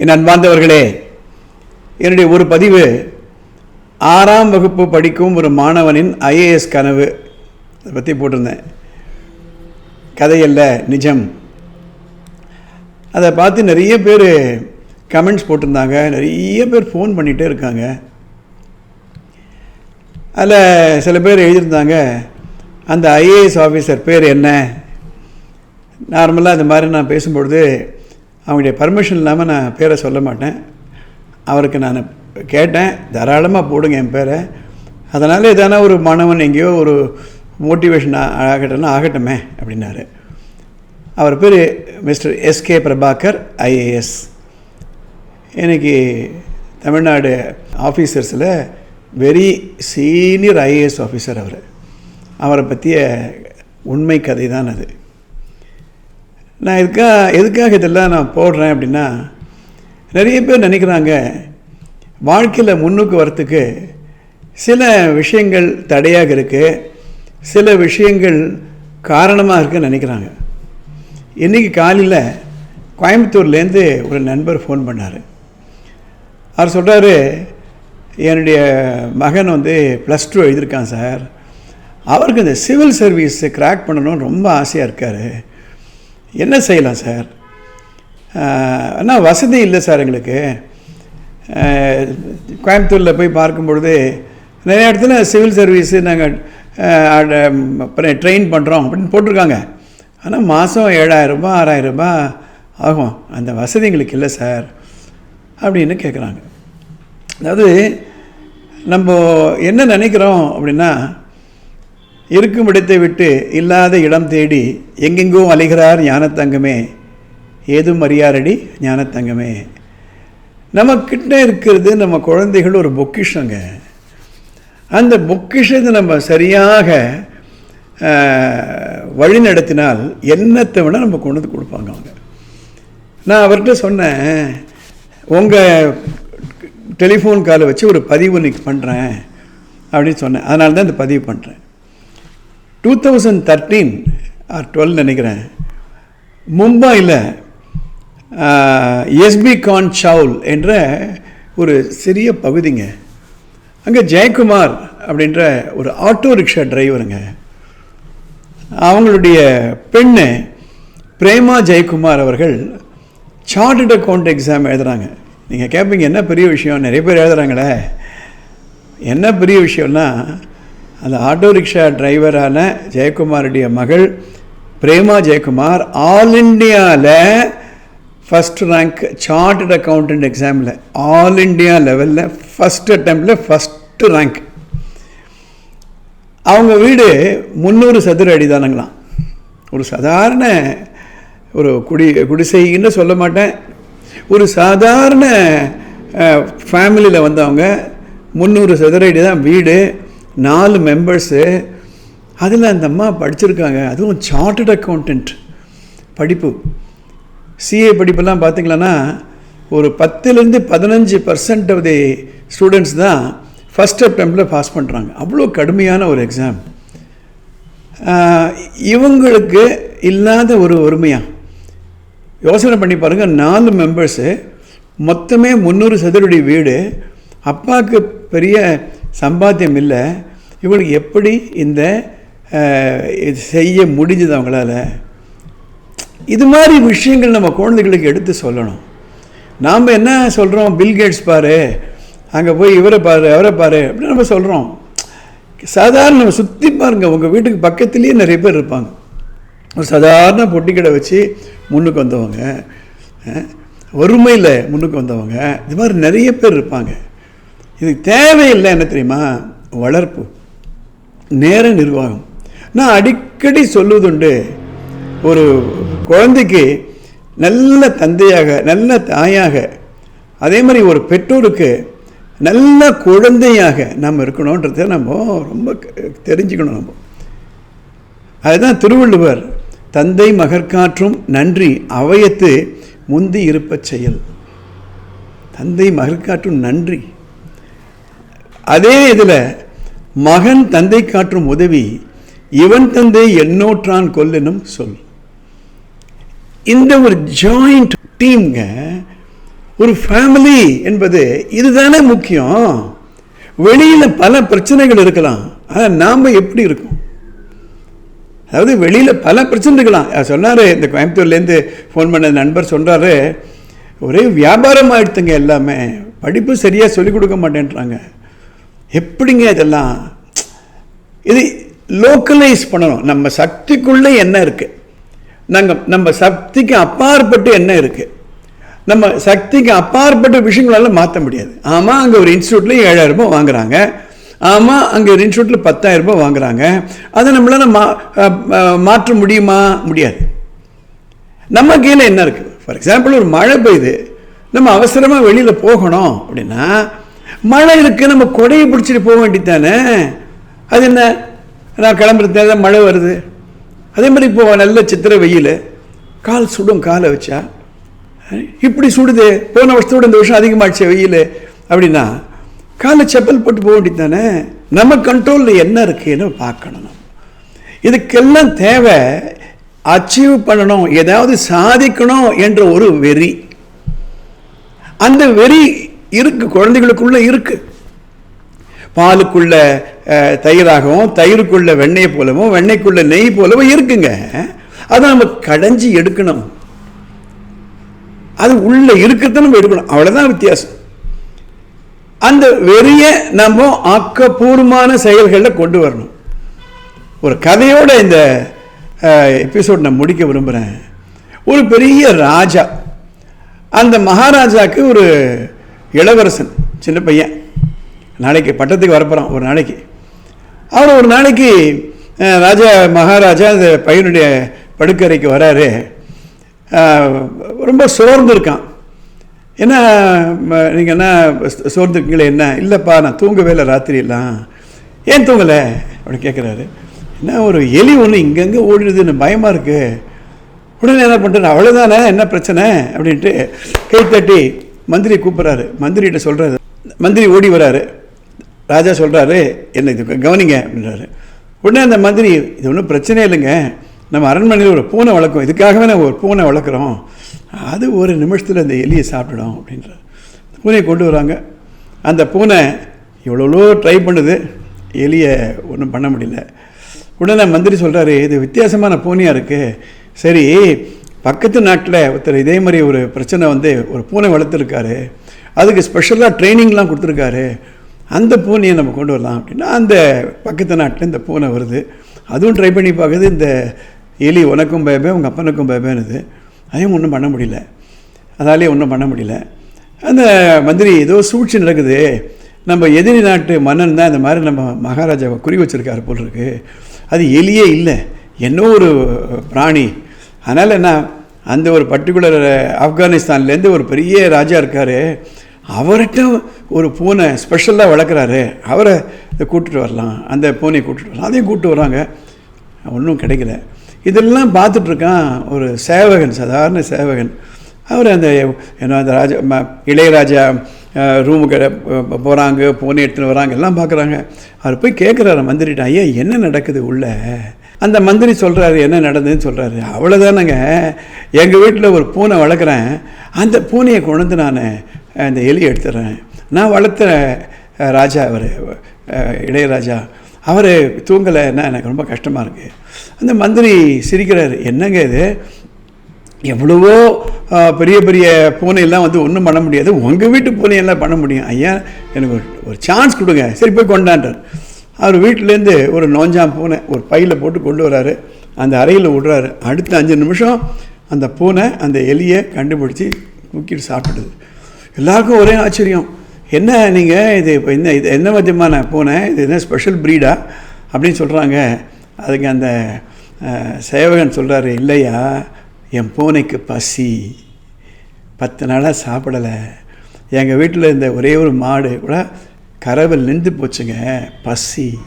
என் அன்பார்ந்தவர்களே என்னுடைய ஒரு பதிவு ஆறாம் வகுப்பு படிக்கும் ஒரு மாணவனின் ஐஏஎஸ் கனவு. அதை பற்றி போட்டிருந்தேன். கதையல்ல நிஜம். அதை பார்த்து நிறைய பேர் கமெண்ட்ஸ் போட்டிருந்தாங்க. நிறைய பேர் ஃபோன் பண்ணிகிட்டே இருக்காங்க. அதில் சில பேர் எழுதியிருந்தாங்க அந்த ஐஏஎஸ் ஆஃபீஸர் பேர் என்ன? நார்மலாக இந்த மாதிரி நான் பேசும்பொழுது அவங்களுடைய பர்மிஷன் இல்லாமல் நான் பேரை சொல்ல மாட்டேன். அவருக்கு நான் கேட்டேன். தாராளமாக போடுங்க என் பேரை. அதனால் எதான ஒரு மாணவன் எங்கேயோ ஒரு மோட்டிவேஷன் ஆகட்டும்னா ஆகட்டுமே அப்படின்னாரு. அவர் பேர் மிஸ்டர் எஸ்கே பிரபாகர் ஐஏஎஸ் எனக்கு தமிழ்நாடு ஆஃபீஸர்ஸில் வெரி சீனியர் ஐஏஎஸ் ஆஃபீஸர் அவர். அவரை பற்றிய உண்மை கதை தான் அது. நான் இதுக்காக எதுக்காக இதெல்லாம் நான் போடுறேன் அப்படின்னா நிறைய பேர் நினைக்கிறாங்க வாழ்க்கையில் முன்னுக்கு வரத்துக்கு சில விஷயங்கள் தடையாக இருக்குது சில விஷயங்கள் காரணமாக இருக்குன்னு நினைக்கிறாங்க. இன்றைக்கி காலையில் கோயம்புத்தூர்லேருந்து ஒரு நண்பர் ஃபோன் பண்ணார். அவர் சொல்கிறாரு என்னுடைய மகன் வந்து ப்ளஸ் டூ எழுதியிருக்கான் சார். அவருக்கு இந்த சிவில் சர்வீஸு கிராக் பண்ணணும்னு ரொம்ப ஆசையாக இருக்கார். என்ன செய்யலாம் சார்? ஆனால் வசதி இல்லை சார் எங்களுக்கு. கோயம்புத்தூரில் போய் பார்க்கும்பொழுது நிறைய இடத்துல சிவில் சர்வீஸு நாங்கள் அப்புறம் ட்ரெயின் பண்ணுறோம் அப்படின்னு போட்டிருக்காங்க. ஆனால் மாதம் ஏழாயிரரூபா ஆறாயிரரூபா ஆகும். அந்த வசதி எங்களுக்கு இல்லை சார் அப்படின்னு கேட்குறாங்க அதாவது நம்ம என்ன நினைக்கிறோம் அப்படின்னா இருக்கும் இடத்தை விட்டு இல்லாத இடம் தேடி எங்கெங்கோ அலைகிறார் ஞானத்தங்கமே. ஏதும் அறியாரடி ஞானத்தங்கமே. நம்மக்கிட்ட இருக்கிறது நம்ம குழந்தைகள் ஒரு பொக்கிஷங்க. அந்த பொக்கிஷத்தை நம்ம சரியாக வழி நடத்தினால் என்னத்தை வேணால் நம்ம கொண்டு வந்து கொடுப்பாங்க அவங்க. நான் அவர்கிட்ட சொன்னேன் உங்கள் டெலிஃபோன் காலை வச்சு ஒரு பதிவு இன்றைக்கி பண்ணுறேன் அப்படின்னு சொன்னேன். அதனால தான் இந்த பதிவு பண்ணுறேன் two thousand thirteen or twelve நினைக்கிறேன். மும்பையில் எஸ்பி கான் சவுல் என்ற ஒரு சிறிய பகுதிங்க. அங்கே ஜெயக்குமார் அப்படின்ற ஒரு ஆட்டோ ரிக்ஷா டிரைவருங்க. அவங்களுடைய பெண்ணு பிரேமா ஜெயக்குமார் அவர்கள் சார்ட்டட் அக்கௌண்ட் எக்ஸாம் எழுதுகிறாங்க நீங்கள் கேட்பீங்க என்ன பெரிய விஷயம்? நிறைய பேர் எழுதுகிறாங்களே என்ன பெரிய விஷயம்னா அந்த ஆட்டோ ரிக்ஷா டிரைவரான ஜெயக்குமாருடைய மகள் பிரேமா ஜெயக்குமார் ஆல் இண்டியாவில் ஃபஸ்ட் ரேங்க் சார்ட்டட் அக்கௌண்டன்ட் எக்ஸாமில் ஆல் இண்டியா லெவலில் ஃபஸ்ட் அட்டம்ப்டில் ஃபஸ்ட்டு ரேங்க் அவங்க வீடு முந்நூறு சதுர அடிதானுங்களாம். ஒரு சாதாரண ஒரு குடி குடிசைன்னு சொல்ல மாட்டேன். ஒரு சாதாரண ஃபேமிலியில் வந்தவங்க முந்நூறு சதுர அடி தான் வீடு. நாலு மெம்பர்ஸு அதில் அந்த அம்மா படிச்சிருக்காங்க. அதுவும் சார்ட்டட் அக்கௌண்டன்ட் படிப்பு. சிஏ படிப்பெல்லாம் பார்த்திங்களன்னா ஒரு பத்துலேருந்து பதினஞ்சு பர்சன்ட் ஆஃப் தி ஸ்டூடெண்ட்ஸ் தான் ஃபஸ்ட் அட்டம்ப்டில் பாஸ் பண்ணுறாங்க அவ்வளோ கடுமையான ஒரு எக்ஸாம் இவங்களுக்கு இல்லாத ஒரு ஒருமையாக யோசனை பண்ணி பாருங்கள் நாலு மெம்பர்ஸு மொத்தமே முந்நூறு சதுரடி வீடு. அப்பாவுக்கு பெரிய சம்பாத்தியம் இல்லை. இவங்களுக்கு எப்படி இந்த இது செய்ய முடிஞ்சது அவங்களால? இது மாதிரி விஷயங்கள் நம்ம குழந்தைகளுக்கு எடுத்து சொல்லணும். நாம் என்ன சொல்கிறோம் பில்கேட்ஸ் பாரு அங்கே போய் இவரை பாரு அவரை பாரு அப்படின்னு நம்ம சொல்கிறோம் சாதாரண நம்ம சுற்றி பாருங்க உங்கள் வீட்டுக்கு பக்கத்துலேயே நிறைய பேர் இருப்பாங்க. ஒரு சாதாரண பொட்டி கடை வச்சு முன்னுக்கு வந்தவங்க வறுமையில் முன்னுக்கு வந்தவங்க இது மாதிரி நிறைய பேர் இருப்பாங்க. இதுக்கு தேவையில்லை என்ன தெரியுமா? வளர்ப்பு. நேர நிர்வாகம். நான் அடிக்கடி சொல்லுவதுண்டு ஒரு குழந்தைக்கு நல்ல தந்தையாக நல்ல தாயாக அதே மாதிரி ஒரு பெற்றோருக்கு நல்ல குழந்தையாக நம்ம இருக்கணுன்றத நம்ம ரொம்ப தெரிஞ்சுக்கணும் நம்ம. அதுதான் திருவள்ளுவர் தந்தை மகற்காற்றும் நன்றி அவையத்து முந்தி இருப்ப செயல். தந்தை மகற்காற்றும் நன்றி. அதே இதில் மகன் தந்தை காற்றும் உதவி இவன் தந்தை எண்ணோற்றான் கொல்லனும் சொல். இந்த ஒரு ஜாயிண்ட் டீம்ங்க ஒரு ஃபேமிலி என்பது இதுதானே முக்கியம். வெளியில் பல பிரச்சனைகள் இருக்கலாம். ஆனால் நாம் எப்படி இருக்கோம்? அதாவது வெளியில் பல பிரச்சனை இருக்கலாம். சொன்னார் இந்த கோயம்புத்தூர்லேருந்து ஃபோன் பண்ண நண்பர் சொல்கிறாரு ஒரே வியாபாரம் ஆயிடுத்துங்க எல்லாமே. படிப்பு சரியாக சொல்லிக் கொடுக்க மாட்டேன்றாங்க. எப்படிங்க இதெல்லாம்? இது லோக்கலைஸ் பண்ணணும். நம்ம சக்திக்குள்ளே என்ன இருக்குது நாங்கள் நம்ம சக்திக்கு அப்பாற்பட்டு என்ன இருக்குது நம்ம சக்திக்கு அப்பாற்பட்ட விஷயங்களெல்லாம் மாற்ற முடியாது. ஆமாம் அங்கே ஒரு இன்ஸ்டியூட்டில் ஏழாயிரம் ரூபாய் வாங்குறாங்க. ஆமாம் அங்கே ஒரு இன்ஸ்டியூட்டில் பத்தாயிரம் ரூபாய் வாங்குறாங்க. அதை நம்மளால் மா மாற்ற முடியுமா? முடியாது. நம்ம கீழே என்ன இருக்குது ஃபார் எக்ஸாம்பிள் ஒரு மழை பெய்யுது. நம்ம அவசரமாக வெளியில் போகணும் அப்படின்னா மழை இருக்குது நம்ம கொடையை பிடிச்சிட்டு போக வேண்டித்தானே அது என்ன? நான் கிளம்புறது மழை வருது. அதே மாதிரி இப்போ நல்ல சித்திரை வெயில். கால் சுடும் காலை வச்சா இப்படி சுடுது. போன வருஷத்தோட இந்த வருஷம் அதிகமாகிடுச்சு வெயில். அப்படின்னா காலை செப்பல் போட்டு போக வேண்டியது தானே நம்ம கண்ட்ரோலில் என்ன இருக்குன்னு பார்க்கணும் இதுக்கெல்லாம் தேவை அச்சீவ் பண்ணணும். ஏதாவது சாதிக்கணும் என்ற ஒரு வெறி. அந்த வெறி இருக்கு குழந்தைகளுக்குள்ள இருக்கு. பாலுக்குள்ள தயிராகவும் தயிருக்குள்ள வெண்ணெய் போலவும் வெண்ணெய்க்குள்ள நெய் போலவும் இருக்குங்க. அதை நம்ம கடைஞ்சி எடுக்கணும். அது உள்ள இருக்கிறத நம்ம எடுக்கணும். அவ்வளோதான் வித்தியாசம். அந்த வெறிய நம்ம ஆக்கப்பூர்வமான செயல்களில் கொண்டு வரணும். ஒரு கதையோட இந்த எபிசோட் நான் முடிக்க விரும்புகிறேன் ஒரு பெரிய ராஜா அந்த மகாராஜாவுக்கு ஒரு இளவரசன் சின்ன பையன். நாளைக்கு பட்டத்துக்கு வரப்போகிறான் ஒரு நாளைக்கு. அவர் ஒரு நாளைக்கு ராஜா மகாராஜா அந்த பையனுடைய படுக்கறைக்கு வராரு. ரொம்ப சோர்ந்து இருக்கான். என்ன நீங்கள் என்ன சோர்ந்துருக்கீங்களே என்ன? இல்லைப்பா நான் தூங்கவே இல்லை ராத்திரியெல்லாம். ஏன் தூங்கலை? அப்படின்னு கேட்குறாரு என்ன ஒரு எலி ஒன்று இங்கங்கே ஓடிடுதுன்னு பயமாக இருக்குது உடனே என்ன பண்ணுறேன் அவ்வளோதானே என்ன பிரச்சனை? அப்படின்ட்டு கை தட்டி மந்திரி கூப்பிட்றாரு. மந்திரிகிட்ட சொல்கிறாரு மந்திரி ஓடி வராரு. ராஜா சொல்கிறாரு என்ன இது? கவனிங்க அப்படின்றாரு. உடனே அந்த மந்திரி இது ஒன்றும் பிரச்சனை இல்லைங்க. நம்ம அரண்மனையில் ஒரு பூனை வளர்க்கும் இதுக்காகவே நம்ம ஒரு பூனை வளர்க்குறோம். அது ஒரு நிமிஷத்தில் அந்த எலியை சாப்பிடும் அப்படின்றார். பூனையை கொண்டு வராங்க. அந்த பூனை எவ்வளோ ட்ரை பண்ணுது. எலியை ஒன்றும் பண்ண முடியல. உடனே மந்திரி சொல்கிறாரு இது வித்தியாசமான பூனையாக இருக்குது சரி பக்கத்து நாட்டில் ஒருத்தர் இதே மாதிரி ஒரு பிரச்சனை வந்து ஒரு பூனை வளர்த்துருக்காரு. அதுக்கு ஸ்பெஷலாக ட்ரைனிங்லாம் கொடுத்துருக்காரு. அந்த பூனையை நம்ம கொண்டு வரலாம் அப்படின்னா அந்த பக்கத்து நாட்டில் இந்த பூனை வருது. அதுவும் ட்ரை பண்ணி பார்க்குது இந்த எலி உனக்கும் பயப்பே உங்கள் அப்பனுக்கும் பயப்பேனுது அதையும் ஒன்றும் பண்ண முடியல. அதாலே ஒன்றும் பண்ண முடியல. அந்த மந்திரி ஏதோ சூழ்ச்சி நடக்குது. நம்ம எதிரி நாட்டு மன்னன் தான் இந்த மாதிரி நம்ம மகாராஜாவை குறி வச்சுருக்காரு போல் இருக்குது அது எலியே இல்லை. என்ன ஒரு பிராணி அதனால் என்ன அந்த ஒரு பர்டிகுலர் ஆப்கானிஸ்தான்லேருந்து ஒரு பெரிய ராஜா இருக்கார். அவர்கிட்ட ஒரு பூனை ஸ்பெஷலாக வளர்க்குறாரு. அவரை கூப்பிட்டு வரலாம். அந்த பூனையை கூப்பிட்டு வரலாம். அதையும் கூப்பிட்டு வராங்க ஒன்றும் கிடைக்கல. இதெல்லாம் பார்த்துட்ருக்கான் ஒரு சேவகன் சாதாரண சேவகன். அவர் அந்த என்ன அந்த ராஜா இளையராஜா ரூமுக்கு போகிறாங்க பூனை எடுத்துன்னு வராங்க எல்லாம் பார்க்குறாங்க. அவர் போய் கேட்குறாரு மந்திரிட்ட ஐயா என்ன நடக்குது உள்ளே? அந்த மந்திரி சொல்கிறாரு என்ன நடந்ததுன்னு சொல்கிறாரு அவ்வளோதானங்க எங்கள் வீட்டில் ஒரு பூனை வளர்க்குறேன். அந்த பூனையை கொண்டு நான் அந்த எலி எடுத்துடுறேன். நான் வளர்த்த ராஜா அவர் இளையராஜா. அவர் தூங்கலைன்னா எனக்கு ரொம்ப கஷ்டமாக இருக்குது அந்த மந்திரி சிரிக்கிறார் என்னங்க இது? எவ்வளவோ பெரிய பெரிய பூனையெல்லாம் வந்து ஒன்றும் பண்ண முடியாது. உங்கள் வீட்டு பூனையெல்லாம் பண்ண முடியும். ஐயா எனக்கு ஒரு ஒரு சான்ஸ் கொடுங்க. சரி போய் கொண்டாண்டார் அவர் வீட்டிலேருந்து ஒரு நோஞ்சாம் பூனை ஒரு பையில் போட்டு கொண்டு வராரு. அந்த அறையில் விடுறாரு. அடுத்த அஞ்சு நிமிஷம் அந்த பூனை அந்த எலியை கண்டுபிடிச்சி தூக்கிட்டு சாப்பிடுது எல்லாருக்கும் ஒரே ஆச்சரியம். என்ன நீங்கள் இது இப்போ என்ன இது என்ன விதமான பூனை? இது என்ன ஸ்பெஷல் ப்ரீடா அப்படின்னு சொல்கிறாங்க அதுக்கு அந்த சேவகன் சொல்கிறாரு இல்லையா என் பூனைக்கு பசி. பத்து நாளாக சாப்பிடலை. எங்கள் வீட்டில் இருந்த ஒரே ஒரு மாடு கூட கரவில் நின்று போச்சுங்க பசி.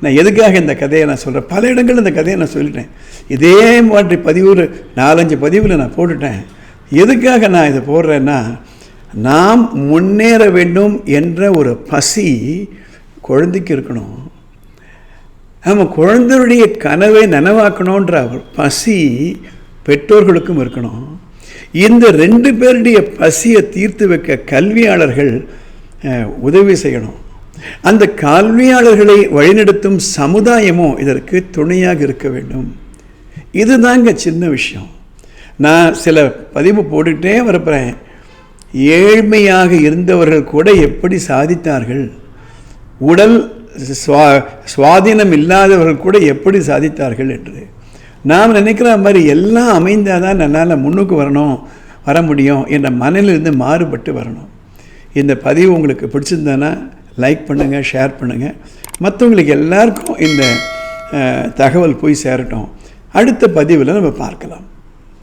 நான் எதுக்காக இந்த கதையை நான் சொல்கிறேன் பல இடங்களில் இந்த கதையை நான் சொல்லிட்டேன். இதே மாதிரி பதிவு நாலஞ்சு பதிவில் நான் போட்டுட்டேன். எதுக்காக நான் இதை போடுறேன்னா நாம் முன்னேற வேண்டும் என்ற ஒரு பசி குழந்தைக்கு இருக்கணும். நம்ம குழந்தையுடைய கனவை நனவாக்கணுன்ற ஒரு பசி பெற்றோர்களுக்கும் இருக்கணும். இந்த ரெண்டு பேருடைய பசியை தீர்த்து வைக்க கல்வியாளர்கள் உதவி செய்யணும். அந்த கல்வியாளர்களை வழிநடத்தும் சமுதாயமும் இதற்கு துணையாக இருக்க வேண்டும். இதுதாங்க சின்ன விஷயம். நான் சில பதிவு போட்டுகிட்டே வரப்போகிறேன் ஏழ்மையாக இருந்தவர்கள் கூட எப்படி சாதித்தார்கள்? உடல் சுவா சுவாதீனம் இல்லாதவர்கள் கூட எப்படி சாதித்தார்கள் என்று. நாம் நினைக்கிற மாதிரி எல்லாம் அமைந்தால் தான் என்னால் முன்னுக்கு வரணும் வர முடியும் என்ற மனநிலிருந்து மாறுபட்டு வரணும். இந்த பதிவு உங்களுக்கு பிடிச்சிருந்தேன்னா லைக் பண்ணுங்கள் ஷேர் பண்ணுங்கள் மற்றவங்களுக்கு எல்லாருக்கும் இந்த தகவல் போய் சேரட்டும். அடுத்த பதிவில் நம்ம பார்க்கலாம்.